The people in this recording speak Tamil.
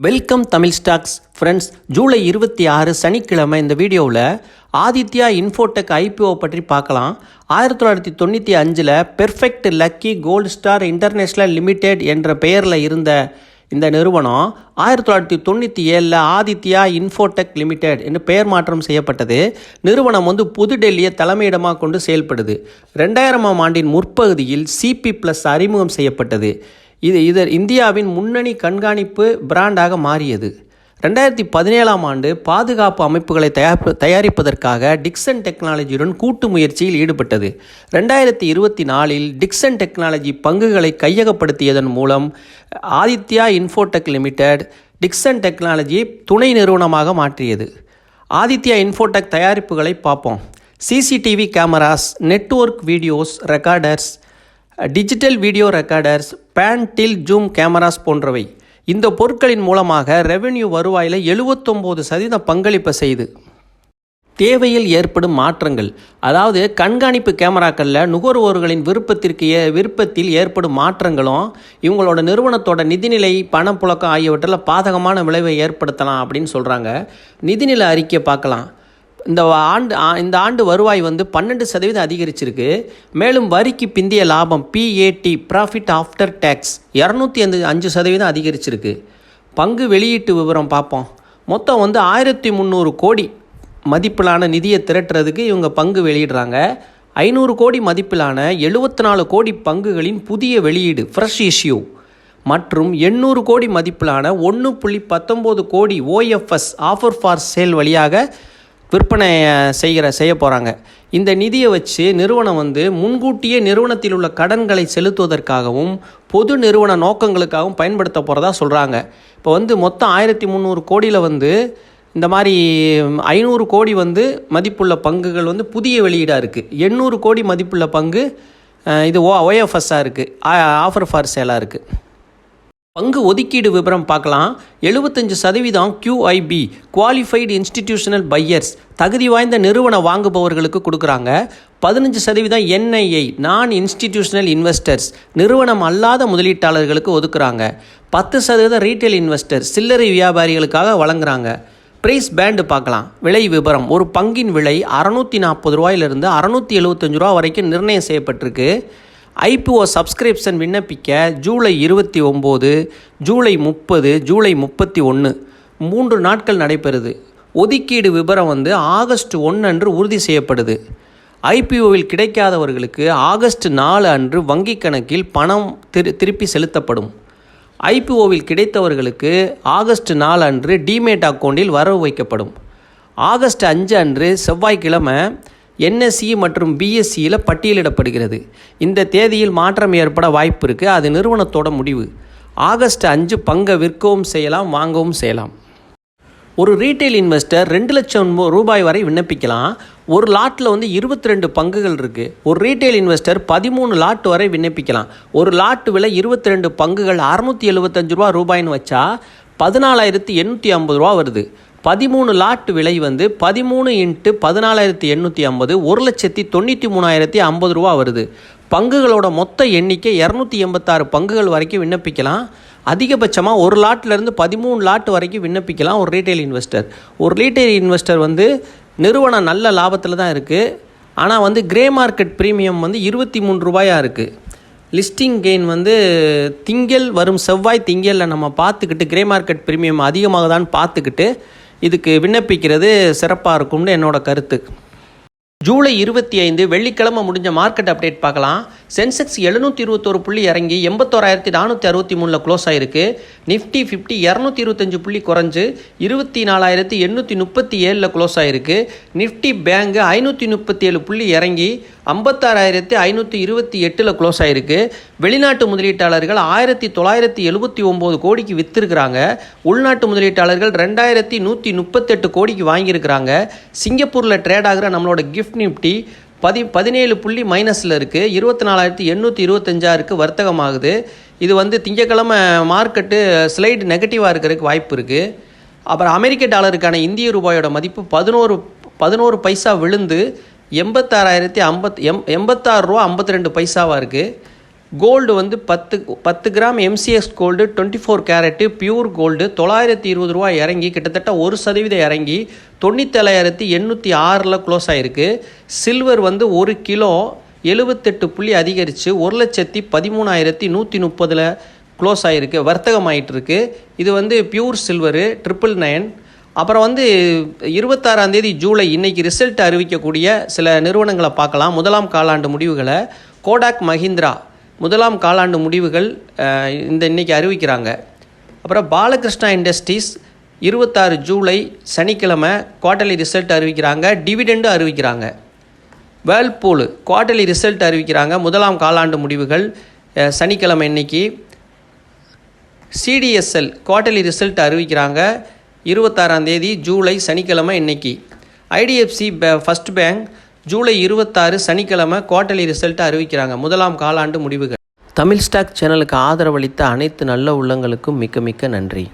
Welcome Tamil stocks friends July இருபத்தி ஆறு சனிக்கிழமை இந்த வீடியோவில் ஆதித்யா இன்ஃபோடெக் ஐபிஓ பற்றி பார்க்கலாம். ஆயிரத்தி தொள்ளாயிரத்தி தொண்ணூற்றி அஞ்சில் perfect lucky gold star international limited என்ற பெயரில் இருந்த இந்த நிறுவனம் ஆயிரத்தி தொள்ளாயிரத்தி தொண்ணூற்றி ஏழில் ஆதித்யா இன்ஃபோடெக் லிமிடெட் என்று பெயர் மாற்றம் செய்யப்பட்டது. நிறுவனம் வந்து புதுடெல்லியை தலைமையிடமாக கொண்டு செயல்படுது. ரெண்டாயிரமாம் ஆண்டின் முற்பகுதியில் சிபி ப்ளஸ் அறிமுகம் செய்யப்பட்டது. இது இதர் இந்தியாவின் முன்னணி கண்காணிப்பு பிராண்டாக மாறியது. ரெண்டாயிரத்தி பதினேழாம் ஆண்டு பாதுகாப்பு அமைப்புகளை தயாரிப்பு தயாரிப்பதற்காக டிக்சன் டெக்னாலஜியுடன் கூட்டு முயற்சியில் ஈடுபட்டது. ரெண்டாயிரத்தி இருபத்தி நாலில் டிக்சன் டெக்னாலஜி பங்குகளை கையகப்படுத்தியதன் மூலம் Aditya infotech limited Dixon technology துணை நிறுவனமாக மாற்றியது. ஆதித்யா இன்ஃபோடெக் தயாரிப்புகளை பார்ப்போம். CCTV cameras network videos recorders digital video recorders pan tilt zoom cameras போன்றவை. இந்த பொருட்களின் மூலமாக ரெவென்யூ வருவாயில் எழுபத்தொம்போது சதவீத பங்களிப்பை செய்து. தேவையில் ஏற்படும் மாற்றங்கள் அதாவது கண்காணிப்பு கேமராக்களில் நுகர்வோர்களின் விருப்பத்திற்கு ஏ விருப்பத்தில் ஏற்படும் மாற்றங்களும் இவங்களோட நிறுவனத்தோட நிதிநிலை பணப்புழக்கம் ஆகியவற்றில் பாதகமான விளைவை ஏற்படுத்தலாம் அப்படின்னு சொல்கிறாங்க நிதிநிலை அறிக்கையை பார்க்கலாம். இந்த ஆண்டு இந்த ஆண்டு வருவாய் வந்து பன்னெண்டு சதவீதம் அதிகரிச்சிருக்கு. மேலும் வரிக்கு பிந்திய லாபம் பிஏடி ப்ராஃபிட் ஆஃப்டர் டேக்ஸ் இரநூத்தி அஞ்சு அஞ்சு சதவீதம் அதிகரிச்சிருக்கு. பங்கு வெளியீட்டு விவரம் பார்ப்போம். மொத்தம் வந்து ஆயிரத்தி முந்நூறு கோடி மதிப்பிலான நிதியை திரட்டுறதுக்கு இவங்க பங்கு வெளியிடுறாங்க. ஐநூறு கோடி மதிப்பிலான எழுபத்தி நாலு கோடி பங்குகளின் புதிய வெளியீடு ஃப்ரெஷ் இஷ்யூ மற்றும் எண்ணூறு கோடி மதிப்பிலான ஒன்று புள்ளி பத்தொம்போது கோடி ஓஎஃப்எஸ் ஆஃபர் ஃபார் சேல் வழியாக விற்பனை செய்கிற செய்ய போகிறாங்க இந்த நிதியை வச்சு நிறுவனம் வந்து முன்கூட்டியே நிறுவனத்தில் உள்ள கடன்களை செலுத்துவதற்காகவும் பொது நிறுவன நோக்கங்களுக்காகவும் பயன்படுத்த போகிறதா சொல்கிறாங்க இப்போ வந்து மொத்தம் ஆயிரத்தி முந்நூறு கோடியில் வந்து இந்த மாதிரி ஐநூறு கோடி வந்து மதிப்புள்ள பங்குகள் வந்து புதிய வெளியீடாக இருக்குது எண்ணூறு கோடி மதிப்புள்ள பங்கு இது ஓ ஓஎஃப்எஸ்ஸாக இருக்குது ஆஃபர் ஃபார் சேலாக இருக்குது பங்கு ஒதுக்கீடு விவரம் பார்க்கலாம். எழுபத்தஞ்சு சதவீதம் கியூஐபி குவாலிஃபைடு இன்ஸ்டிடியூஷனல் பையர்ஸ் தகுதி வாய்ந்த நிறுவன வாங்குபவர்களுக்கு கொடுக்குறாங்க. பதினஞ்சு சதவீதம் என்ஐஐ நான் இன்ஸ்டிடியூஷனல் இன்வெஸ்டர்ஸ் நிறுவனம் அல்லாத முதலீட்டாளர்களுக்கு ஒதுக்குறாங்க. பத்து சதவீதம் ரீட்டைல் இன்வெஸ்டர் சில்லறை வியாபாரிகளுக்காக வழங்குறாங்க. ப்ரைஸ் பேண்டு பார்க்கலாம். விலை விவரம் ஒரு பங்கின் விலை அறநூற்றி நாற்பது ரூபாயிலிருந்து அறநூற்றி எழுபத்தஞ்சு ரூபா வரைக்கும் நிர்ணயம் செய்யப்பட்டிருக்கு. ஐபிஓ சப்ஸ்கிரிப்ஷன் விண்ணப்பிக்க ஜூலை இருபத்தி ஒம்பது ஜூலை முப்பது ஜூலை முப்பத்தி ஒன்று மூன்று நாட்கள் நடைபெறுது. ஒதுக்கீடு விவரம் வந்து ஆகஸ்ட் ஒன்று அன்று உறுதி செய்யப்படுது. ஐபிஓவில் கிடைக்காதவர்களுக்கு ஆகஸ்ட் நாலு அன்று வங்கிக் கணக்கில் பணம் திரு திருப்பி செலுத்தப்படும். ஐபிஓவில் கிடைத்தவர்களுக்கு ஆகஸ்ட் நாலு அன்று டிமேட் அக்கௌண்டில் வரவு வைக்கப்படும். ஆகஸ்ட் அஞ்சு அன்று செவ்வாய்க்கிழமை என்எஸ்சி மற்றும் பிஎஸ்சியில் பட்டியலிடப்படுகிறது. இந்த தேதியில் மாற்றம் ஏற்பட வாய்ப்பு இருக்குது அது நிறுவனத்தோட முடிவு. ஆகஸ்ட் அஞ்சு பங்கை விற்கவும் செய்யலாம் வாங்கவும் செய்யலாம். ஒரு ரீட்டைல் இன்வெஸ்டர் ரெண்டு லட்சம் ரூபாய் வரை விண்ணப்பிக்கலாம். ஒரு லாட்டில் வந்து இருபத்தி ரெண்டு பங்குகள் இருக்குது ஒரு ரீட்டைல் இன்வெஸ்டர் பதிமூணு லாட் வரை விண்ணப்பிக்கலாம். ஒரு லாட் விலை இருபத்தி ரெண்டு பங்குகள் அறுநூற்றி எழுபத்தஞ்சு ரூபா ரூபாய்னு வச்சா பதினாலாயிரத்தி எண்ணூற்றி ஐம்பது ரூபா வருது. பதிமூணு லாட் விலை வந்து பதிமூணு இன்ட்டு பதினாலாயிரத்தி எண்ணூற்றி ஐம்பது ஒரு லட்சத்தி தொண்ணூற்றி மூணாயிரத்தி ஐம்பது ரூபா வருது. பங்குகளோட மொத்த எண்ணிக்கை இரநூத்தி எண்பத்தாறு பங்குகள் வரைக்கும் விண்ணப்பிக்கலாம். அதிகபட்சமாக ஒரு லாட்லேருந்து பதிமூணு லாட் வரைக்கும் விண்ணப்பிக்கலாம் ஒரு ரீட்டைல் இன்வெஸ்டர் ஒரு ரீட்டைல் இன்வெஸ்டர் வந்து நிறுவனம் நல்ல லாபத்தில் தான் இருக்குது ஆனால் வந்து கிரே மார்க்கெட் ப்ரீமியம் வந்து இருபத்தி மூணு ரூபாயாக இருக்குது லிஸ்டிங் கெயின் வந்து திங்கள் வரும் செவ்வாய் திங்களில் நம்ம பார்த்துக்கிட்டு கிரே மார்க்கெட் ப்ரீமியம் அதிகமாகுதான்னு பார்த்துக்கிட்டு இதுக்கு விண்ணப்பிக்கிறது சிறப்பாக இருக்கும்னு என்னோட கருத்து. ஜூலை இருபத்தி ஐந்து வெள்ளிக்கிழமை முடிஞ்ச மார்க்கெட் அப்டேட் பார்க்கலாம். சென்செக்ஸ் எழுநூற்றி இருபத்தொரு புள்ளி இறங்கி எண்பத்தோராயிரத்தி நானூற்றி அறுபத்தி மூணில் க்ளோஸ் ஆயிருக்கு. நிஃப்டி ஃபிஃப்டி இரநூத்தி இருபத்தஞ்சு புள்ளி குறைஞ்சு இருபத்தி நாலாயிரத்தி எண்ணூற்றி முப்பத்தி ஏழில் க்ளோஸ் ஆயிருக்கு. நிஃப்டி பேங்க் ஐநூற்றி முப்பத்தி ஏழு புள்ளி இறங்கி ஐம்பத்தாறாயிரத்தி ஐநூற்றி இருபத்தி எட்டில் க்ளோஸ் ஆயிருக்கு. வெளிநாட்டு முதலீட்டாளர்கள் ஆயிரத்தி தொள்ளாயிரத்தி எழுபத்தி ஒம்பது கோடிக்கு விற்றுருக்குறாங்க உள்நாட்டு முதலீட்டாளர்கள் ரெண்டாயிரத்தி நூற்றி முப்பத்தெட்டு கோடிக்கு வாங்கியிருக்கிறாங்க. சிங்கப்பூரில் ட்ரேட் ஆகிற நம்மளோட கிஃப்ட் நிஃப்டி பதி பதினேழு புள்ளி மைனஸில் இருக்குது இருபத்தி நாலாயிரத்தி எண்ணூற்றி இருபத்தஞ்சாயிருக்கு வர்த்தகமாகுது. இது வந்து திங்கக்கிழமை மார்க்கெட்டு ஸ்லைடு நெகட்டிவாக இருக்கிறதுக்கு வாய்ப்பு இருக்குது அப்புறம் அமெரிக்க டாலருக்கான இந்திய ரூபாயோட மதிப்பு பதினோரு பதினோரு பைசா விழுந்து எண்பத்தாறாயிரத்தி ஐம்பத் எம் எண்பத்தாறு ரூபா ஐம்பத்தி ரெண்டு பைசாவாக இருக்குது கோல்டு வந்து பத்து பத்து gram MCS gold twenty four carat pure gold தொள்ளாயிரத்தி இருபது ரூபா இறங்கி கிட்டத்தட்ட ஒரு சதவீதம் இறங்கி தொண்ணூத்தேழாயிரத்தி எண்ணூற்றி ஆறில் க்ளோஸ் ஆகிருக்கு சில்வர் வந்து ஒரு கிலோ எழுபத்தெட்டு புள்ளி அதிகரித்து ஒரு லட்சத்தி பதிமூணாயிரத்தி நூற்றி முப்பதில் க்ளோஸ் ஆகிருக்கு வர்த்தகம் ஆகிட்டுருக்கு இது வந்து பியூர் சில்வரு ட்ரிபிள் நைன் அப்புறம் வந்து இருபத்தாறாம் தேதி ஜூலை இன்றைக்கி ரிசல்ட் அறிவிக்கக்கூடிய சில நிறுவனங்களை பார்க்கலாம். முதலாம் காலாண்டு முடிவுகளை. கோடாக் மஹிந்திரா முதலாம் காலாண்டு முடிவுகள் இந்த இன்னைக்கு அறிவிக்கிறாங்க. அப்புறம் பாலகிருஷ்ணா இண்டஸ்ட்ரீஸ் இருபத்தாறு ஜூலை சனிக்கிழமை குவார்டர்லி ரிசல்ட் அறிவிக்கிறாங்க டிவிடெண்டு அறிவிக்கிறாங்க. வேர்ல்பூல் குவார்டர்லி ரிசல்ட் அறிவிக்கிறாங்க முதலாம் காலாண்டு முடிவுகள் சனிக்கிழமை இன்னைக்கு. சிடிஎஸ்எல் குவார்டர்லி ரிசல்ட் அறிவிக்கிறாங்க இருபத்தாறாம் தேதி ஜூலை சனிக்கிழமை இன்னைக்கு. ஐடிஎஃப்சி ஃபர்ஸ்ட் பேங்க் ஜூலை இருபத்தாறு சனிக்கிழமை குவார்டர்லி ரிசல்ட் அறிவிக்கிறாங்க. முதலாம் காலாண்டு முடிவுகள். தமிழ் ஸ்டாக் சேனலுக்கு ஆதரவளித்த அனைத்து நல்ல உள்ளங்களுக்கும் மிக்க மிக்க நன்றி.